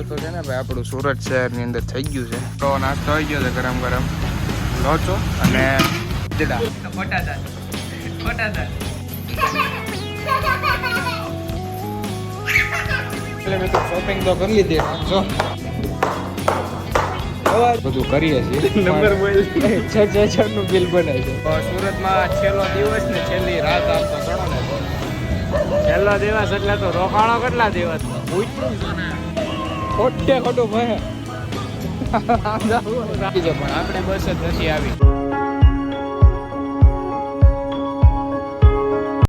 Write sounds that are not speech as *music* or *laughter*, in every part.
હવાર તો છે ને ભાઈ આપણું સુરત શહેરની અંદર થઈ ગયું છે. તો નાસ્તો આવી ગયો છે ગરમ ગરમ. લોચો અને ઈદડા ખોટા હતા ખોટા હતા એટલે મેં તો શોપિંગ તો કરી લીધી જો. બધું કરીએ છીએ. નંબર છ છ છ નું બિલ બનાવી છે. સુરતમાં છેલ્લો દિવસ ને છેલ્લી રાત આમ ગણો ને. છેલ્લો દિવસ એટલે તો રોકાણો કેટલા દિવસ? ખોટે ખોટું ભય. પણ આપણે બસ જ નથી આવી.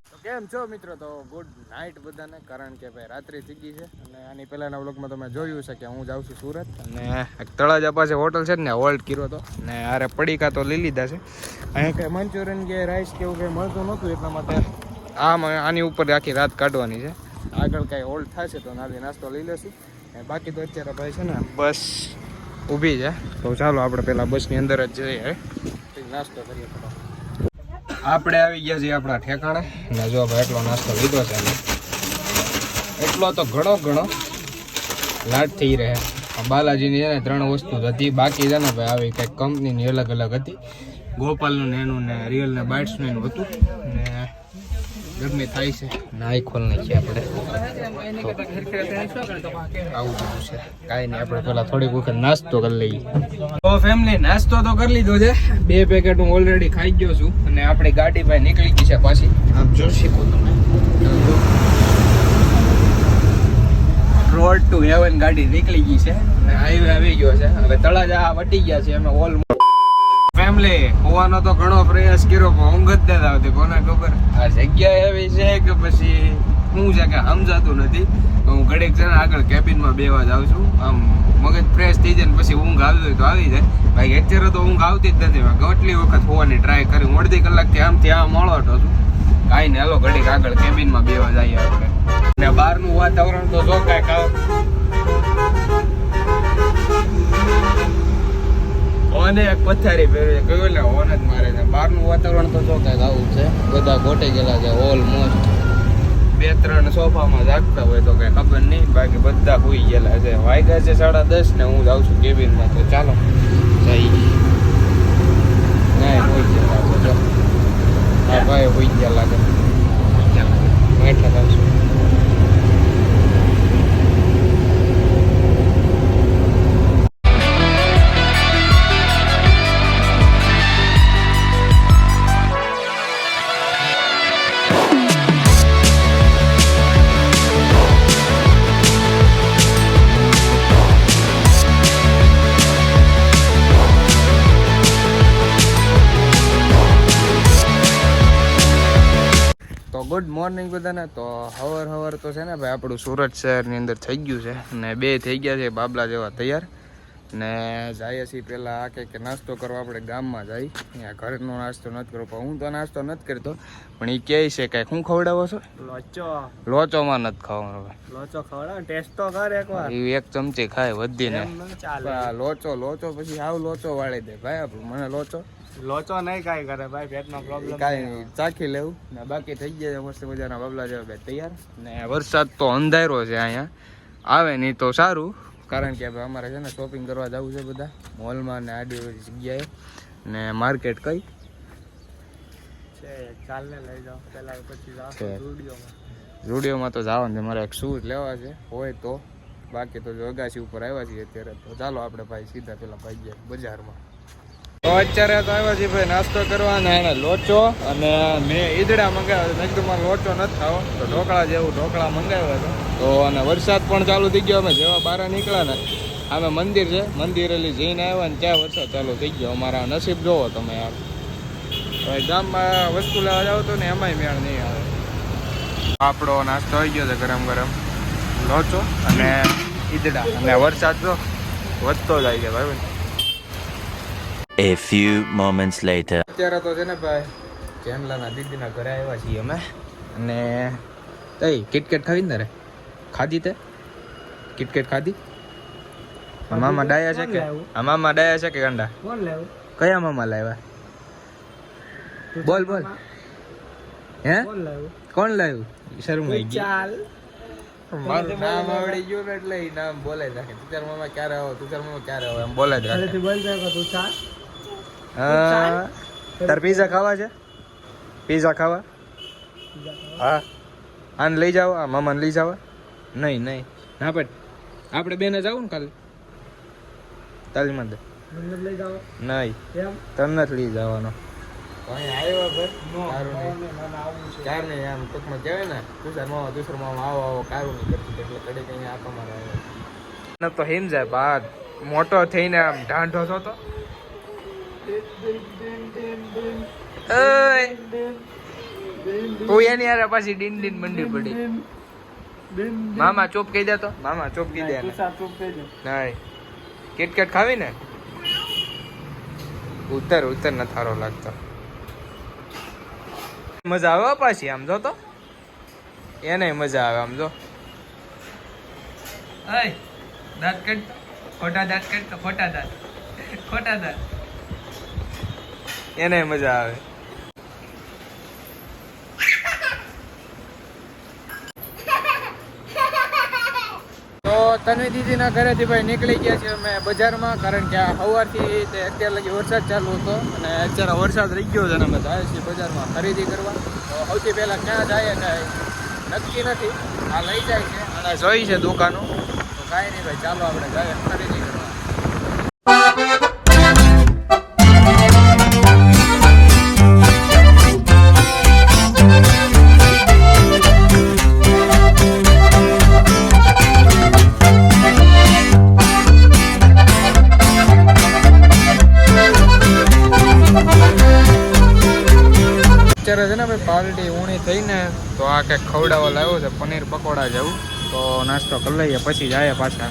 તો કેમ છો મિત્રો? તો ગુડ નાઇટ બધાને. કારણ કે ભાઈ રાત્રિ થઈ ગઈ છે અને આની પહેલાના વ્લોગમાં તમે જોયું છે કે હું જાઉં છું સુરત. અને એક તળાજા પાસે હોટલ છે ને હોલ્ડ કર્યો હતો. ને આરે પડીકા તો લઈ લીધા છે. અહીંયા કંઈ મંચુરિયન કે રાઈસ કે એવું કંઈ મળતું નહોતું એટલા માટે આમ આની ઉપર આખી રાત કાઢવાની છે. આગળ કાંઈ હોલ્ડ થશે તો નાલી નાસ્તો લઈ લેશું. બાકી તો અત્યારે ભાઈ છે ને બસ. ઊભી છે. તો ચાલો આપણે પહેલાં બસની અંદર જ જઈએ નાસ્તો કરીએ આપણે આવી ગયા છીએ આપણા ઠેકાણે. ને જો ભાઈ એટલો નાસ્તો લીધો છે એટલો તો ઘણો ઘણો લાટ થઈ રહે. બાલાજીની છે ને ત્રણ વસ્તુ જ હતી. બાકી છે ને ભાઈ આવી કંઈક કંપનીની અલગ અલગ હતી. ગોપાલનું ને એનું ને રિયલ ને બાઇટ્સનું એનું હતું. ને ગરમી થાય છે. નાઈ ખોલ નાખીએ આપણે. આવું બધું છે. કાંઈ નહીં આપણે પેલા થોડીક વખત નાસ્તો કરી લઈએ. તો ફેમિલી નાસ્તો તો કરી લીધો છે. બે પેકેટ હું ઓલરેડી ખાઈ ગયો છું અને આપણી ગાડી ભાઈ નીકળી ગઈ છે પાછી. આપ જોઈ શકો તમે. રોડ ટુ હેવન ગાડી નીકળી ગઈ છે. અને હાઈવે આવી ગયો છે. હવે તળાજા વટી ગયા છે. અમે ઓલ ફેમિલી હોવાનો તો ઘણો પ્રયાસ કર્યો, પણ ઊંઘ જ નથી આવતી. કોને ખબર? આ જગ્યા એવી છે કે પછી શું છે કે સમજાતું નથી. હું ઘડીક છે આગળ કેબિનમાં બેવા જાઉં છું. આમ મગજ ફ્રેશ થઈ જાય ને પછી ઊંઘ આવી હોય તો આવી જાય. ભાઈ અત્યારે તો ઊંઘ આવતી જ નથી. કેટલી વખત હોવાની ટ્રાય કરી. હું અડધી કલાકથી આમ ત્યાં મળવાટો છું. કાંઈ ને હાલો, ઘડીક આગળ કેબિનમાં બેવા જઈએ આપણે. ને બહારનું વાતાવરણ તો જો કાંઈક આવ ઓને એક પથારી ફેરવે કયું ને ઓન જ મારે છે. બહારનું વાતાવરણ તો જો કાંઈક આવું છે. બધા ગોટાઈ ગયેલા છે ઓલમોસ્ટ બે ત્રણ સોફામાં જાગતા હોય તો કાંઈ ખબર નહીં. બાકી બધા હોઈ ગયેલા છે. વાગ્યા છે સાડા દસ ને હું જાઉં છું કેબિનમાં. તો ચાલો. જઈ ના હોઈ ગયેલા છે. જો. ભાઈ હોઈ ગયા લાગે બેઠા તો મોર્નિંગ બધાને? તો હવર હવર તો છે ને ભાઈ આપણું સુરત શહેરની અંદર થઈ ગયું છે. ને બે થઈ ગયા છે બાબલા જેવા તૈયાર. ને જઈએ છીએ પહેલાં આ કંઈક નાસ્તો કરવા આપણે ગામમાં જઈ અહીંયા ઘરનો નાસ્તો નથી કરવો પણ હું તો નાસ્તો નથી કરતો પણ એ કહે છે કાંઈક હું ખવડાવો છો? લોચો. લોચોમાં નથી ખાવાનો લોચો ખવડાવો ટેસ્ટ તો કર એકવાર. એ એક ચમચી ખાય વધીને. લોચો લોચો પછી આવ લોચો વાળી દે. ભાઈ આપણું મને લોચો. લોચો નહીં કાંઈ કરે ભાઈ પેટનો પ્રોબ્લેમ કાંઈ ચાખી લેવું. ને બાકી થઈ ગયા મસ્ત મજાના બાબલા જેવા બે તૈયાર? ને વરસાદ તો અંધારો છે અહીંયા. આવે નહીં તો સારું. કારણ કે અમારે છે ને શોપિંગ કરવા જવું છે બધા. મોલમાં ને આડી બધી જગ્યાએ. ને માર્કેટ કઈ? છે ચાલ લઈ જાઓ. પેલા પછી જાઓ. છે. તો જવાનું છે. મારે એક શૂઝ લેવા છે. હોય તો. બાકી તો અગાસી ઉપર આવ્યા છીએ અત્યારે. તો ચાલો આપણે ભાઈ સીધા પેલા ભાઈ બજારમાં. તો અત્યારે તો આવ્યા છે ભાઈ નાસ્તો કરવા અને લોચો અને મેં ઈદડા મંગાવ્યા મેં કીધું મારે લોચો નથી ખાવો. તો ઢોકળા જેવું ઢોકળા મંગાવ્યા હતા. તો અને વરસાદ પણ ચાલુ થઈ ગયો. અમે જેવા બહાર નીકળ્યા ને અમે મંદિર છે. મંદિર એટલે જઈને આવ્યા ને ત્યાં વરસાદ ચાલુ થઈ ગયો. અમારા નસીબ જોવો તમે યાર. હવે ગામમાં વસ્તુ લેવા જાવ તો ને એમાંય મેળ નહીં આવે. આપણો નાસ્તો આવી ગયો છે ગરમ ગરમ. લોચો અને ઈદડા. અને વરસાદ તો વધતો જાય છે ભાઈ. A few moments later. અત્યારે તો છે ને ભાઈ જેમલાના દીદીના ઘરે આવ્યા છીએ અમે. અને તઈ કિટકેટ ખાવી ને રે ખાધી તે? કિટકેટ ખાધી? મામા ડાયા છે કે? મામા ડાયા છે કે ગંડા? કોણ લેવું કયા મામા લાવ્યા? બોલ બોલ. હે? કોણ લાવ્યું? કોણ લાવ્યું? શરમાઈ ગઈ. ચાલ મારું નામ આવડી ગયું ને એટલે ઈ નામ બોલે રાખે તું તુષાર મામા ક્યારે આવો? તુષાર મામા ક્યારે આવો? એમ બોલે જ રાખે. તું બોલ તું ચાલ હા. તાર પીઝા ખાવા છે? પીઝા ખાવા? હા. આને લઈ જાવ આ મામાને લઈ જાવ નહીં નહીં. ના પણ આપણે બેને જાવું ને કાલે? તાલીમાં દે લઈ જાઓ. નહીં. તને નથી લઈ જવાનો. નો નહીં. મને આવું છે. ક્યાર નહીં આમ ટૂંકમાં કહેવાય ને તુષાર મામા આવો આવો કારું નહીં કરતું એટલે કડી કઈ આવ્યો. તો હિમ જાય બાદ. મોટો થઈને આમ ઢાંઢો થતો ઓય. એની યાર પાછી ડીન ડીન મંડી પડી. મામા ચોપ કહી દે તો. મામા ચોપ કહી દે નહીં કિટકેટ ખાવી ને? ઉતર ઉતર ન થારો લાગતો. મજા આવે પાછી આમ જો તો. એને મજા આવે આમ જો. દાંત કાઢ ખોટા દાંત કાઢ તો ખોટા દાંત. ખોટા દાંત. એને મજા આવે. તો તને દીદીના ઘરેથી ભાઈ નીકળી ગયા છે અમે બજારમાં, કારણ કે સવારથી તે અત્યાર લગી વરસાદ ચાલુ હતો અને અત્યારે વરસાદ રહી ગયો છે અમે જાય છીએ બજારમાં ખરીદી કરવા. તો સૌથી પહેલાં ક્યાં જાય કાંઈ નક્કી નથી. આ લઈ જાય છે અને જોઈ છે દુકાનો. તો કાંઈ નહીં ભાઈ, ચાલો આપણે જાય ખરીદી કરવા. તો આ કંઈક ખવડાવવા લાવ્યો છે, પનીર પકોડા જેવું. તો નાસ્તો કરી લઈએ, પછી જાય પાછા.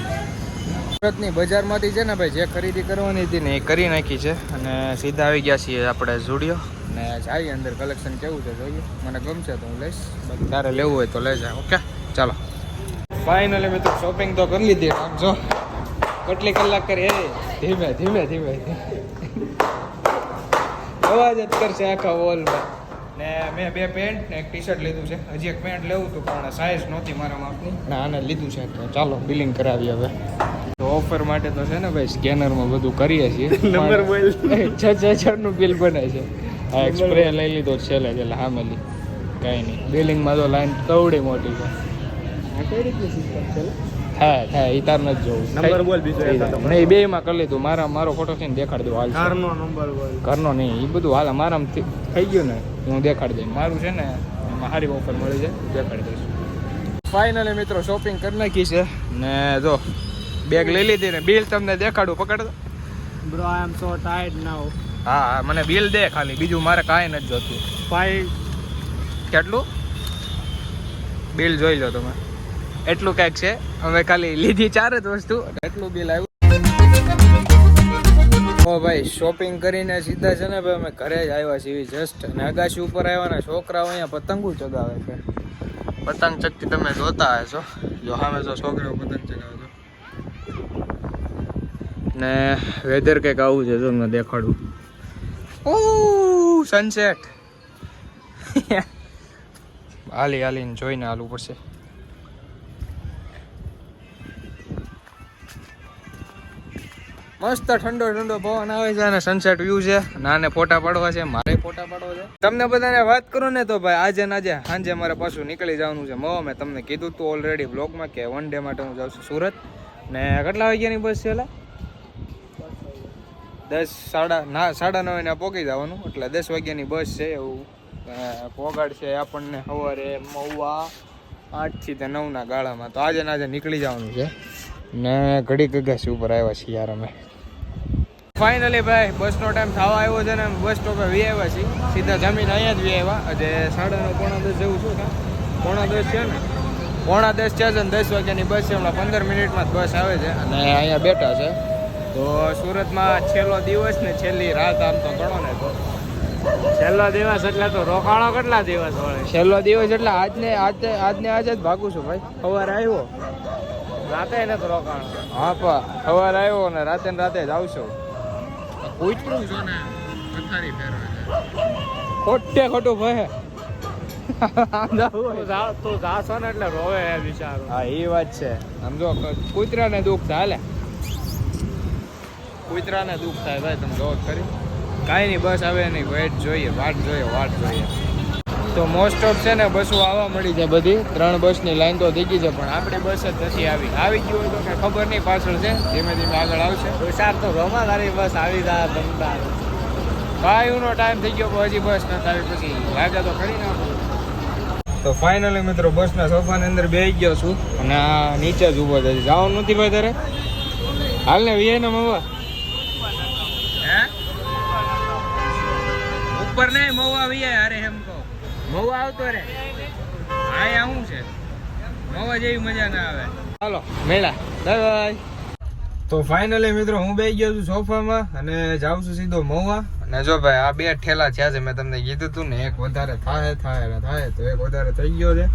સુરતની બજારમાંથી છે ને ભાઈ, જે ખરીદી કરવાની હતી ને એ કરી નાખી છે. અને સીધા આવી ગયા છીએ આપણે ઝુડિયો અને જાય અંદર કલેક્શન કેવું છે જોઈએ. મને ગમશે તો હું લઈશ. બાકી તારે લેવું હોય તો લઈ જાય ઓકે? ચાલો. ફાઇનલી તો શોપિંગ તો કરી લીધી. જો, કેટલી કલાક કરી, એ, ધીમે ધીમે ધીમે. અવાજ જ કરશે આખા વોલમાં ને મેં બે પેન્ટ ને એક ટી શર્ટ લીધું છે. હજી એક પેન્ટ લેવું હતું પણ સાઇઝ નહોતી મારા માપની. ને આને લીધું છે તો ચાલો બિલિંગ કરાવીએ હવે. તો ઓફર માટે તો છે ને ભાઈ સ્કેનરમાં બધું કરીએ છીએ. *laughs* નંબર બોલ. *laughs* છ છ હજારનું બિલ બને છે. આ સ્પ્રે લઈ લીધો છે છેલ્લે છેલ્લે હા મેલી કાંઈ નહીં. બિલિંગમાં તો લાઈન કવડી મોટી છે. આ કઈ રીતની સિસ્ટમ છે? થાય થાય ઈ તાર નથી જોવું. નંબર બોલ બીજો. નહીં બે માં કરી લીધું. મારા મારો ફોટો છે ને દેખાડી દઉં હાલ. ઘરનો નંબર બોલ. ઘરનો નહીં એ બધું હાલ. મારા થઈ ગયું ને હું દેખાડી દઈશ. મારું છે ને સારી ઓફર મળી જાય. દેખાડી દઈશ. ફાઇનલી મિત્રો શોપિંગ કરી નાખી છે. ને જો બેગ લઈ લીધી ને બિલ તમને દેખાડું પકડ દો. બ્રો આઈ એમ સો ટાયર્ડ નાઉ હા હા મને બિલ દે ખાલી. બીજું મારે કાંઈ નથી જોતું. ફાઈવ કેટલું? બિલ જોઈ લો તમે. એટલું કંઈક છે. અમે ખાલી લીધી ચાર જ વસ્તુ. એટલું બિલ આવ્યું. ભાઈ શોપિંગ કરીને સીધા છે ને ભાઈ, અમે ઘરે જ આવ્યા છીએ. જસ્ટ અને અગાશી ઉપર આવ્યા ને છોકરાઓ અહીંયા પતંગો ચગાવે છે. પતંગ ચગતી તમે જોતા હશો. જો સામે જો છોકરાઓ પતંગ ચગાવે છો. ને વેધર કંઈક આવું છે તમને દેખાડું. ઓ સનસેટ હાલી, હાલીને જોઈને હાલવું પડશે. મસ્ત ઠંડો ઠંડો પવન આવે છે અને સનસેટ વ્યૂ છે. નાને ફોટા પાડવા છે, મારે ફોટા પાડવા છે. તમને બધાને વાત કરું ને તો ભાઈ, આજે ને આજે સાંજે મારે પાછું નીકળી જવાનું છે મો. મેં તમને કીધું તું ઓલરેડી બ્લોગમાં કે વન ડે માટે હું જાઉં છું સુરત. ને કેટલા વાગ્યાની બસ છે દસ સાડા ના, સાડા નવે ને પહોંચી જવાનું, એટલે દસ વાગ્યાની બસ છે એવું. પોગાડશે આપણને સવારે મહુવા આઠથી તે નવના ગાળામાં. તો આજે ને આજે નીકળી જવાનું છે. ને ઘડી ગગાસી ઉપર આવ્યા છીએ યાર અમે. ફાઇનલી ભાઈ બસનો ટાઈમ થવા આવ્યો છે ને બસ સ્ટોપે વી આવ્યા છીએ. સીધા જમીન અહીંયા જ વી આવ્યા. આજે સાડા નવ પોણા દસ જેવું છું પોણા દસ છે ને? પોણા દસ છે ને દસ વાગ્યાની બસ છે. હમણાં પંદર મિનિટમાં જ બસ આવે છે. અને અહીંયા બેઠા છે. તો સુરતમાં છેલ્લો દિવસ ને છેલ્લી રાત આમ તો ગણો ને તો. છેલ્લો દિવસ એટલે તો રોકાણો કેટલા દિવસ હોય છેલ્લો દિવસ એટલે આજને આજે આજને આજે જ ભાગું છું ભાઈ. સવારે આવ્યો. રાતે નથી રોકાણો. હા પા સવારે આવ્યો ને રાતે ને રાતે જ આવશો. કૂતરું છો ને પથારી ફેરવે ખોટે ખોટું ભય. તું જા- જાશો ને એટલે રોવે બિચારો. હા એ વાત છે. સમજો કૂતરાને દુઃખ થાય હાલે કૂતરાને દુઃખ થાય ભાઈ તમે જોવો કરી કાંઈ નહીં બસ હવે નહીં વેટ જોઈએ વાટ જોઈએ વાટ જોઈએ. તો મોસ્ટ ઓફ છે ને બસો આવવા મળી છે બધી. ત્રણ બસની લાઈન તો થઈ ગઈ છે પણ આપણી બસ જ નથી આવી. આવી ગયું હોય તો કે ખબર નહીં પાછળ છે. ધીમે ધીમે આગળ આવશે. વિચાર તો રોમા તારી બસ આવી જાય ધમતા કાંઈ ટાઈમ થઈ ગયો પણ હજી બસ નથી આવી પછી લાગે તો ખરી નાખો. તો ફાઇનલી મિત્રો બસના સોફાની અંદર બેસી ગયો છું અને આ નીચે જ ઊભો છે. જવાનું નથી ભાઈ તારે? હાલ ને વીએ ને મવા? હે? ઉપર નહીં મવા વીએ અરે એમ કહો. મવા આવતો રે. આયા શું છે? મવા જેવી મજા ના આવે. ચાલો મેળા. Bye bye. તો ફાઇનલી મિત્રો, હું બેસી ગયો છું સોફામાં અને જાઉં છું સીધો મહુવા. અને જો ભાઈ, આ બે ઠેલા થયા છે, મેં તમને કીધું હતું ને, એક વધારે થાય થાય ને થાય તો એક વધારે થઈ ગયો છે.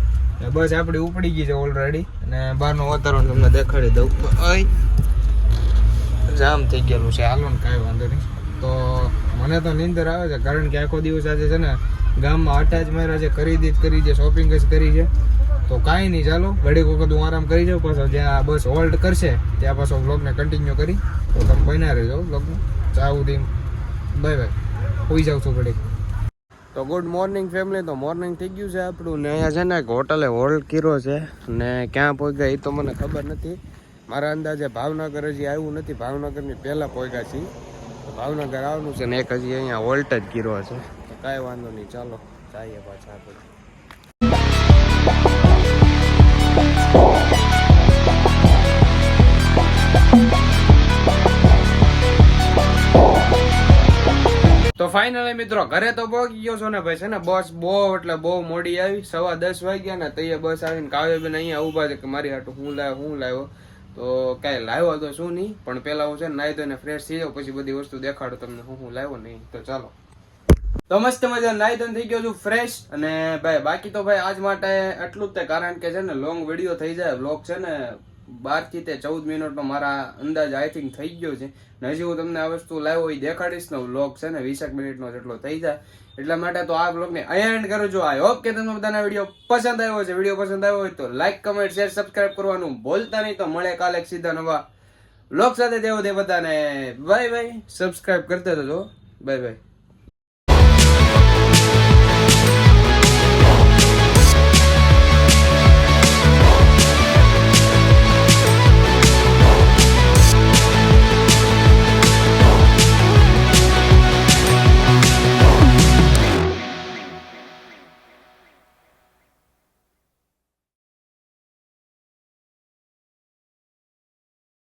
ને બસ આપણી ઉપડી ગઈ છે ઓલરેડી અને બહારનું વાતાવરણ તમને દેખાડી દઉં. અહીં જામ થઈ ગયેલું છે. હાલો ને કાંઈ વાંધો નહીં. તો મને તો નીંદર આવે છે, કારણ કે આખો દિવસ આજે છે ને ગામમાં આટા જ માર્યા છે ખરીદી જ કરી છે શોપિંગ જ કરી છે. તો કાંઈ નહીં, ચાલો, ઘડીક વખત હું આરામ કરી જાઉં, પાછો જ્યાં બસ હોલ્ડ કરશે, ત્યાં પાછો બ્લોગને કન્ટિન્યુ કરી. તો તમે બન્યા રહેજો બ્લોગમાં ચાવું દીમ બાય બાય. હોઈ જાઉં છું ઘડીક. તો ગુડ મોર્નિંગ ફેમિલી તો મોર્નિંગ થઈ ગયું છે આપણું. ને અહીંયા છે ને એક હોટલે હોલ્ડ કર્યો છે. ને ક્યાં પહોંચ્યા એ તો મને ખબર નથી. મારા અંદાજે ભાવનગર હજી આવ્યું નથી. ભાવનગરની પહેલાં પહોંચ્યા છીએ. ભાવનગર આવવાનું છે ને એક હજી અહીંયા હોલ્ટ જ કર્યો છે. કાંઈ વાંધો નહીં, ચાલો જઈએ પાછા આપણે તો ફાઇનલી મિત્રો, ઘરે તો પહોંચી ગયો છો ને ભાઈ, છે ને, બસ બહુ, એટલે બહુ મોડી આવી, સવા દસ વાગ્યા ને તૈયાર બસ આવીને કાવ્યબેન અહીંયા ઊભા છે કે મારી હાટું હું લાવ્યો હું લાવ્યો તો કાંઈ લાવ્યો તો શું નહીં, પણ પહેલાં હું છે ને નાહી તો ફ્રેશ થઈ જાઉં પછી બધી વસ્તુ દેખાડું તમને, હું હું લાવ્યો નહીં. તો ચાલો. તો મસ્ત મજા નાઈ ધન થઈ ગયો છું ફ્રેશ અને ભાઈ, બાકી તો ભાઈ આજ માટે એટલું જ તે, કારણ કે છે ને લોંગ વીડિયો થઈ જાય બ્લોગ છે ને બારથી તે ચૌદ મિનિટનો મારા અંદાજ આઈ થિંક થઈ ગયો છે. ને હજી હું તમને આ વસ્તુ લાવ્યો એ દેખાડીશ ને બ્લોગ છે ને, વીસેક મિનિટનો જેટલો થઈ જાય. એટલા માટે તો આ વ્લોગને અહીંયા એન્ડ કરું છું. આઈ હોપ કે તમને બધાના વીડિયો પસંદ આવ્યો છે વીડિયો પસંદ આવ્યો હોય તો લાઈક કમેન્ટ શેર સબસ્ક્રાઇબ કરવાનું ભૂલતા નહીં. તો મળે કાલે સીધા નવા બ્લોગ સાથે. દેવો દે બધાને બાય બાય સબસ્ક્રાઈબ કરતા જજો બાય બાય